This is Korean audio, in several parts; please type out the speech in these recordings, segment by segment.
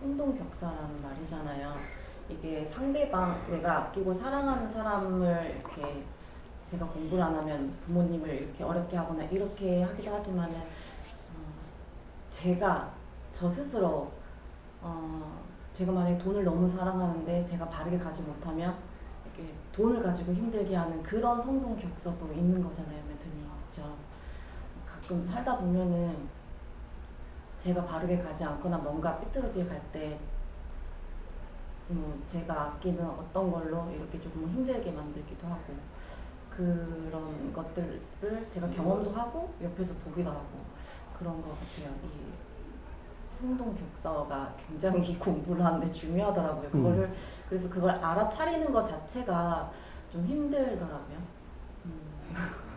성동벽사라는 말이잖아요. 이게 상대방 내가 아끼고 사랑하는 사람을 이렇게 제가 공부를 안 하면 부모님을 이렇게 어렵게 하거나 이렇게 하기도 하지만은 어, 제가 저 스스로 어, 제가 만약에 돈을 너무 사랑하는데 제가 바르게 가지 못하면 이렇게 돈을 가지고 힘들게 하는 그런 성동 격서도 있는 거잖아요, 멘토님. 그죠? 가끔 살다 보면은 제가 바르게 가지 않거나 뭔가 삐뚤어지게 갈 때, 음, 제가 아끼는 어떤 걸로 이렇게 조금 힘들게 만들기도 하고, 그런 것들을 제가 경험도 하고, 옆에서 보기도 하고, 그런 것 같아요. 이 성동 격서가 굉장히 공부를 하는데 중요하더라고요. 그거를, 그래서 그걸 알아차리는 것 자체가 좀 힘들더라고요. 음.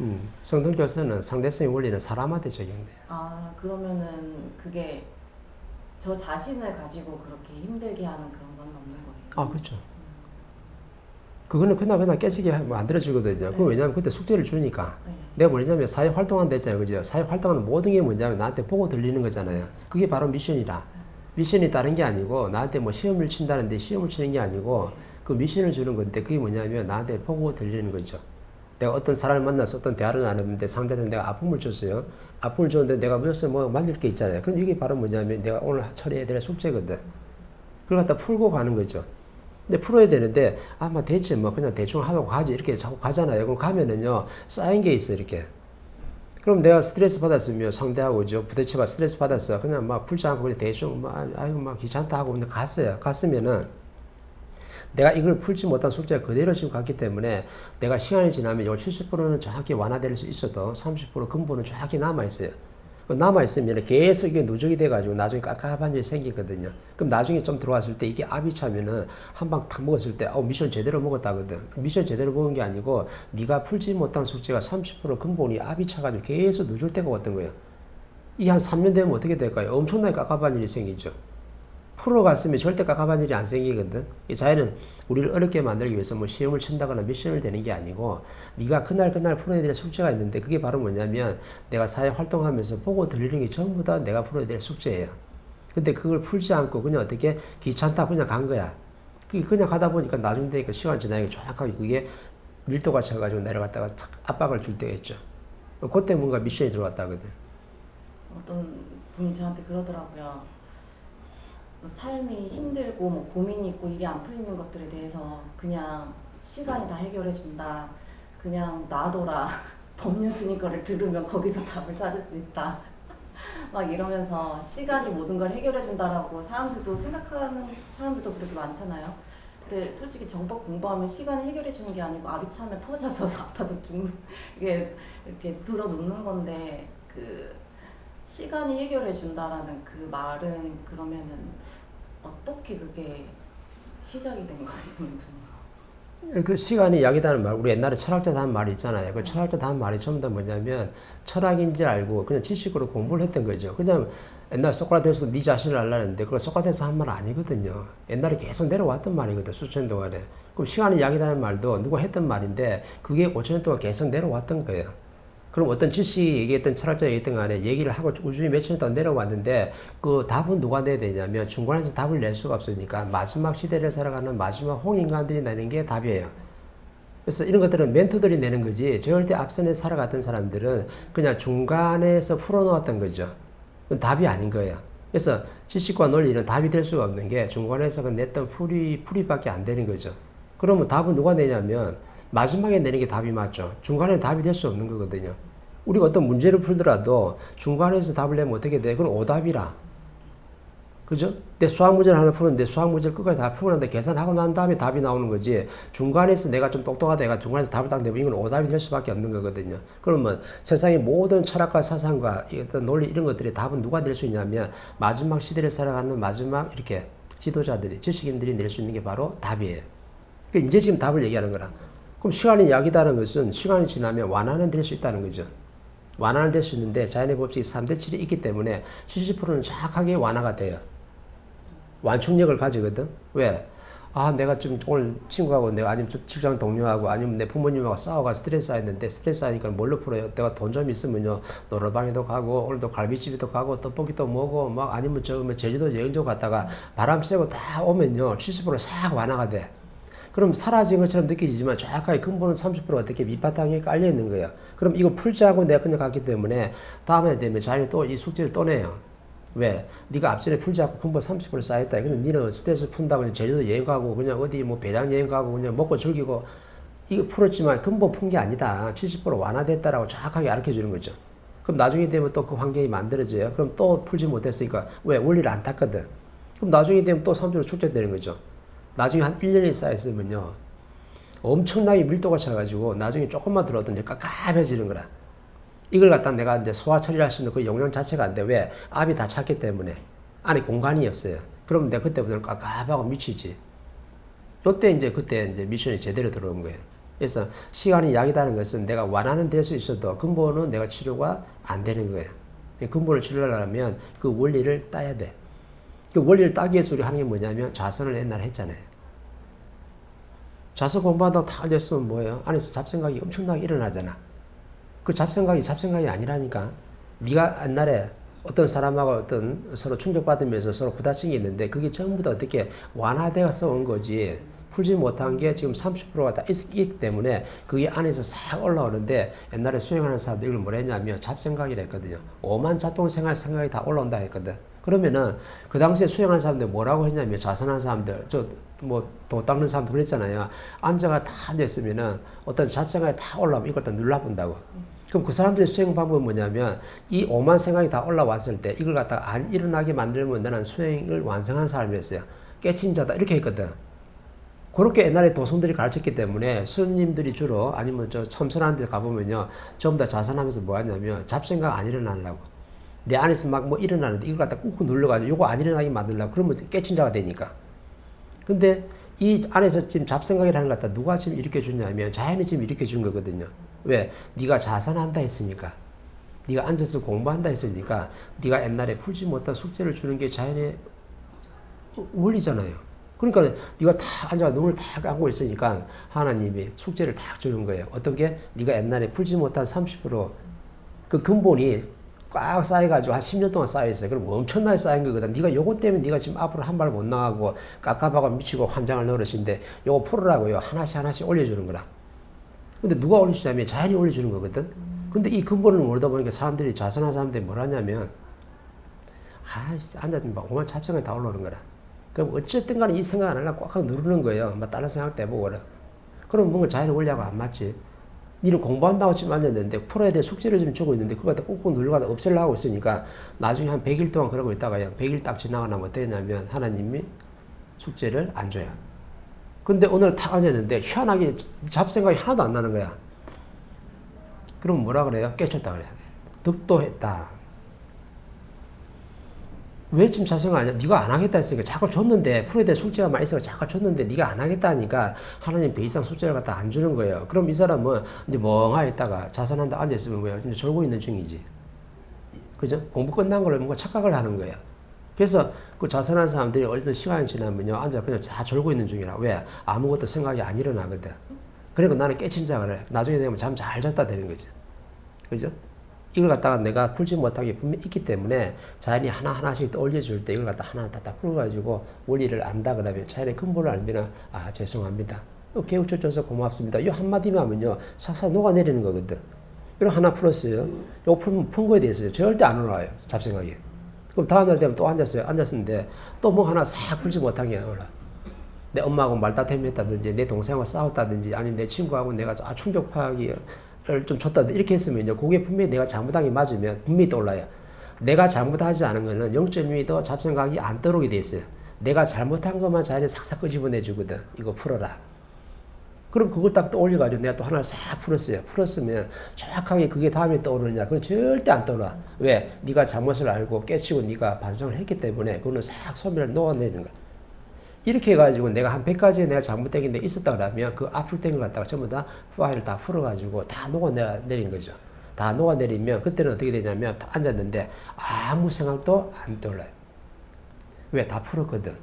음, 성동교서는 상대성의 원리는 사람한테 적용돼요. 아 그러면은 그게 저 자신을 가지고 그렇게 힘들게 하는 그런 건 없는 거예요. 아, 그렇죠. 그거는 그날 그날 깨지게 하면 만들어지거든요. 그 네. 왜냐하면 그때 숙제를 주니까. 네. 내가 뭐냐면 사회 활동한다 했잖아요. 그죠? 사회 활동하는 모든 게 뭐냐면 나한테 보고 들리는 거잖아요. 그게 바로 미션이라. 미션이 다른 게 아니고 나한테 뭐 시험을 친다는데 시험을 치는 게 아니고 그 미션을 주는 건데 그게 뭐냐면 나한테 보고 들리는 거죠. 내가 어떤 사람을 만나서 어떤 대화를 나눴는데 상대는 내가 아픔을 줬어요. 아픔을 줬는데 내가 무엇을 뭐 말릴 게 있잖아요. 그럼 이게 바로 뭐냐면 내가 오늘 처리해야 될 숙제거든. 그걸 갖다 풀고 가는 거죠. 근데 풀어야 되는데 아마 대체 뭐 그냥 대충 하고 가지 이렇게 자꾸 가잖아요. 그럼 가면은요 쌓인 게 있어 이렇게. 그럼 내가 스트레스 받았으면 상대하고 저 부대처가 스트레스 받았어. 그냥 막 풀지 않고 그냥 대충 막 아이고 막 귀찮다 하고 그냥 갔어요. 갔으면은 내가 이걸 풀지 못한 숙제가 그대로 지금 갔기 때문에 내가 시간이 지나면 요 70%는 정확히 완화될 수 있어도 30% 근본은 정확히 남아 있어요. 남아 있으면 계속 이게 누적이 돼가지고 나중에 깝깝한 일이 생기거든요. 그럼 나중에 좀 들어왔을 때 이게 압이 차면은 한 방 탁 먹었을 때, 어 미션 제대로 먹었다거든. 미션 제대로 먹은 게 아니고 네가 풀지 못한 숙제가 30% 근본이 압이 차가지고 계속 누질 때가 왔던 거예요. 이게 한 3년 되면 어떻게 될까요? 엄청나게 깝깝한 일이 생기죠. 풀어갔으면 절대 깝깝한 일이 안 생기거든. 이 자연은 우리를 어렵게 만들기 위해서 뭐 시험을 친다거나 미션을 되는 게 아니고 네가 그날 그날 풀어야 될 숙제가 있는데 그게 바로 뭐냐면 내가 사회 활동하면서 보고 들리는 게 전부 다 내가 풀어야 될 숙제예요. 근데 그걸 풀지 않고 그냥 어떻게 귀찮다 그냥 간 거야. 그게 그냥 가다 보니까 나중 되니까 시간 지나니까 정확하게 그게 밀도가 차가지고 내려갔다가 탁 압박을 줄 때가 있죠. 그때 뭔가 미션이 들어왔다거든. 어떤 분이 저한테 그러더라고요. 뭐 삶이 힘들고 뭐 고민이 있고 일이 안 풀리는 것들에 대해서 그냥 시간이 다 해결해 준다. 그냥 놔둬라. 법륜 스님 거를 들으면 거기서 답을 찾을 수 있다. 막 이러면서 시간이 모든 걸 해결해 준다라고 사람들도 생각하는 사람들도 그렇게 많잖아요. 근데 솔직히 정법 공부하면 시간이 해결해 주는 게 아니고 차면 터져서 아파서 죽는 이게 이렇게 들어놓는 건데 그 시간이 해결해 준다라는 그 말은 그러면은 어떻게 그게 시작이 된 거예요? 그 시간이 약이다는 말, 우리 옛날에 철학자도 한 말이 있잖아요. 그 철학자도 한 말이 전부 다 뭐냐면 철학인지 알고 그냥 지식으로 공부를 했던 거죠. 그냥 옛날 소크라테스 네 자신을 알라는데 그거 소크라테스 한 말 아니거든요. 옛날에 계속 내려왔던 말이거든 수천 년 동안에. 그럼 시간이 약이다는 말도 누가 했던 말인데 그게 5천 년 동안 계속 내려왔던 거예요. 그럼 어떤 지식이 얘기했던 철학자가 얘기했던 간에 얘기를 하고 우주에 년 동안 내려왔는데 그 답은 누가 내야 되냐면 중간에서 답을 낼 수가 없으니까 마지막 시대를 살아가는 마지막 홍인간들이 내는 게 답이에요. 그래서 이런 것들은 멘토들이 내는 거지 절대 앞선에 살아갔던 사람들은 그냥 중간에서 풀어놓았던 거죠. 답이 아닌 거예요. 그래서 지식과 논리는 답이 될 수가 없는 게 중간에서 그 냈던 풀이, 풀이밖에 안 되는 거죠. 그러면 답은 누가 내냐면 마지막에 내는 게 답이 맞죠. 중간에 답이 될 수 없는 거거든요. 우리가 어떤 문제를 풀더라도 중간에서 답을 내면 어떻게 돼? 그건 오답이라. 그죠? 내 수학 문제를 하나 푸는데 수학 문제를 끝까지 다 풀고 난데 계산하고 난 다음에 답이 나오는 거지. 중간에서 내가 좀 똑똑하다 해가 중간에서 답을 딱 내면 이건 오답이 될 수밖에 없는 거거든요. 그러면 세상의 모든 철학과 사상과 이 어떤 논리 이런 것들이 답은 누가 낼 수 있냐면 마지막 시대를 살아가는 마지막 이렇게 지도자들이 지식인들이 낼 수 있는 게 바로 답이에요. 그러니까 이제 지금 답을 얘기하는 거라. 그럼 시간이 약이다는 것은 시간이 지나면 완화는 될 수 있다는 거죠. 완화는 될 수 있는데 자연의 법칙이 3대 7이 있기 때문에 70%는 정확하게 완화가 돼요. 완충력을 가지거든. 왜? 아 내가 좀 오늘 친구하고 내가 아니면 좀 직장 동료하고 아니면 내 부모님하고 싸워가 스트레스 쌓였는데 스트레스 쌓이니까 뭘로 풀어요? 내가 돈 좀 있으면요 노래방에도 가고 오늘도 갈비집에도 가고 떡볶이도 먹고 막 아니면 저뭐 제주도 여행도 갔다가 바람 쐬고 다 오면요 70%싹 완화가 돼. 그럼 사라진 것처럼 느껴지지만 정확하게 근본은 30%가 어떻게 밑바탕에 깔려 있는 거예요. 그럼 이거 풀자고 내가 그냥 갔기 때문에 다음에 되면 자기는 또 이 숙제를 또 내요. 왜? 네가 앞전에 풀지 않고 근본 30% 쌓였다. 근데 니는 스트레스 푼다고 제주도 여행 가고 그냥 어디 뭐 배낭 여행 가고 그냥 먹고 즐기고 이거 풀었지만 근본 푼 게 아니다. 70% 완화됐다라고 정확하게 알려 주는 거죠. 그럼 나중에 되면 또 그 환경이 만들어져요. 그럼 또 풀지 못했으니까 왜? 원리를 안 탔거든. 그럼 나중에 되면 또30% 축제되는 거죠. 나중에 한 1년이 쌓였으면요. 엄청나게 밀도가 차가지고 나중에 조금만 들어도 이제 깝깝해지는 거라. 이걸 갖다 내가 이제 소화 처리할 수 있는 그 용량 자체가 안 돼. 왜? 압이 다 찼기 때문에. 안에 공간이 없어요. 그러면 내가 그때부터는 깝깝하고 미치지. 요때 이제 그때 이제 미션이 제대로 들어온 거예요. 그래서 시간이 약이라는 것은 내가 완화는 될 수 있어도 근본은 내가 치료가 안 되는 거예요. 근본을 치료하려면 그 원리를 따야 돼. 그 원리를 따기 위해서 우리 하는 게 뭐냐면 자선을 옛날에 했잖아요. 자선 공부하다가 다 앉았으면 뭐예요? 안에서 잡생각이 엄청나게 일어나잖아. 그 잡생각이 잡생각이 아니라니까. 네가 옛날에 어떤 사람하고 어떤 서로 충격받으면서 서로 부딪힌 게 있는데 그게 전부 다 어떻게 완화되어서 온 거지. 풀지 못한 게 지금 30%가 다 있- 있기 때문에 그게 안에서 싹 올라오는데 옛날에 수행하는 사람들 이걸 뭐라 했냐면 잡생각이라 했거든요. 오만 잡동 생활 생각이 다 올라온다 했거든. 그러면은 그 당시에 수행하는 사람들 뭐라고 했냐면 자선하는 사람들 저 뭐도 닦는 사람들 그랬잖아요. 앉아가 다 앉아있으면은 어떤 잡생각이 다 올라오면 이걸 다 눌러본다고. 그럼 그 사람들의 수행 방법은 뭐냐면 이 오만 생각이 다 올라왔을 때 이걸 갖다가 안 일어나게 만들면 나는 수행을 완성한 사람이었어요. 깨친 자다 이렇게 했거든. 그렇게 옛날에 도성들이 가르쳤기 때문에 스님들이 주로 아니면 저 참선하는 데 가보면요. 전부 다 자선하면서 뭐 하냐면 잡생각 안 일어나려고. 내 안에서 막 뭐 일어나는데 이걸 갖다 꾹꾹 눌러가지고 이거 안 일어나게 만들려고. 그러면 깨친 자가 되니까. 근데 이 안에서 지금 잡생각이라는 걸 갖다 누가 지금 일으켜 주냐면 자연이 지금 일으켜 준 거거든요. 왜? 네가 자선한다 했으니까. 네가 앉아서 공부한다 했으니까 네가 옛날에 풀지 못한 숙제를 주는 게 자연의 원리잖아요. 그러니까 네가 다 앉아 눈을 다 감고 있으니까 하나님이 숙제를 다 주는 거예요. 어떤 게 네가 옛날에 풀지 못한 30%그 근본이 꽉 쌓여가지고 한 10년 동안 쌓여있어요. 그럼 엄청나게 쌓인 거거든. 네가 요것 때문에 네가 지금 앞으로 한 발 못 나가고 깝깝하고 미치고 환장을 노릇인데 요거 풀으라고요. 하나씩 하나씩 올려주는 거라. 근데 누가 올려주냐면 자연이 올려주는 거거든. 근데 이 근본을 모르다 보니까 사람들이 자선한 사람들이 뭘 하냐면 아, 앉았더니 막 오만 잡생각이 다 올라오는 거라. 그럼 어쨌든 간에 이 생각 안 하려고 꽉 누르는 거예요. 막 다른 생각도 해보고 그래. 그럼 뭔가 자연의 원리하고 안 맞지. 니는 공부한다고 지금 앉았는데 풀어야 될 숙제를 좀 주고 있는데 그거 갖다 꾹꾹 눌러가다 없애려고 하고 있으니까 나중에 한 100일 동안 그러고 있다가 요. 100일 딱 지나고 나면 어떻게 되냐면 하나님이 숙제를 안 줘요. 근데 오늘 탁 앉았는데 희한하게 잡생각이 하나도 안 나는 거야. 그럼 뭐라 그래요? 깨쳤다 그래야 돼. 득도했다. 왜 지금 잡생각 아니야? 네가 안 하겠다 했으니까 자꾸 줬는데 풀어야 될 숙제가 많이 있어서 자꾸 줬는데 네가 안 하겠다 하니까 하나님 더 이상 숙제를 갖다 안 주는 거예요. 그럼 이 사람은 이제 멍하게 있다가 자선한다 앉아 있으면 뭐야? 이제 졸고 있는 중이지. 그죠? 공부 끝난 걸로 뭔가 착각을 하는 거예요. 그래서 그 자선한 사람들이 어떤 시간이 지나면요 앉아 그냥 다 졸고 있는 중이라 왜 아무것도 생각이 안 일어나거든. 그리고 나는 깨친 자 그래. 나중에 되면 잠 잘 잤다 되는 거지. 그죠? 이걸 갖다가 내가 풀지 못한 게 분명히 있기 때문에 자연이 하나하나씩 떠올려줄 때 이걸 갖다 하나 다 풀어가지고 원리를 안다 그러면 자연의 근본을 알면 아 죄송합니다. 어, 깨우쳐줘서 고맙습니다. 이 한마디만 하면요 싹싹 녹아내리는 거거든. 이거 하나 풀었어요. 이거 푼 거에 대해서 절대 안 올라와요. 잡생각이. 그럼 다음날 되면 또 앉았어요. 앉았는데 또 뭐 하나 싹 풀지 못한 게 올라. 내 엄마하고 말다툼했다든지 내 동생하고 싸웠다든지 아니면 내 친구하고 내가 아 충격 파악이 좀 줬다든지 이렇게 했으면요. 그게 분명히 내가 잘못한 게 맞으면 분명히 떠올라요. 내가 잘못하지 않은 거는 0.2도 잡생각이 안 떠오르게 돼 있어요. 내가 잘못한 것만 자연에 싹싹 끄집어내 주거든. 이거 풀어라. 그럼 그걸 딱 떠올려가지고 내가 또 하나를 싹 풀었어요. 풀었으면 정확하게 그게 다음에 떠오르느냐? 그건 절대 안 떠올라. 왜? 네가 잘못을 알고 깨치고 네가 반성을 했기 때문에 그거는 싹 소멸 녹아내리는 거야. 이렇게 해가지고 내가 한 100가지의 내가 잘못된 게 있었다 그러면 그 압축된 걸 갖다가 전부 다 파일을 다 풀어가지고 다 녹아내린 거죠. 다 녹아내리면 그때는 어떻게 되냐면 다 앉았는데 아무 생각도 안 떠올라요. 왜? 다 풀었거든.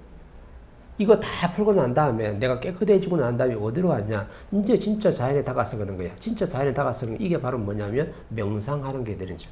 이거 다 풀고 난 다음에 내가 깨끗해지고 난 다음에 어디로 갔냐? 이제 진짜 자연에 다가서는 거야. 진짜 자연에 다가서는 게 이게 바로 뭐냐면 명상하는 게 되는 거죠.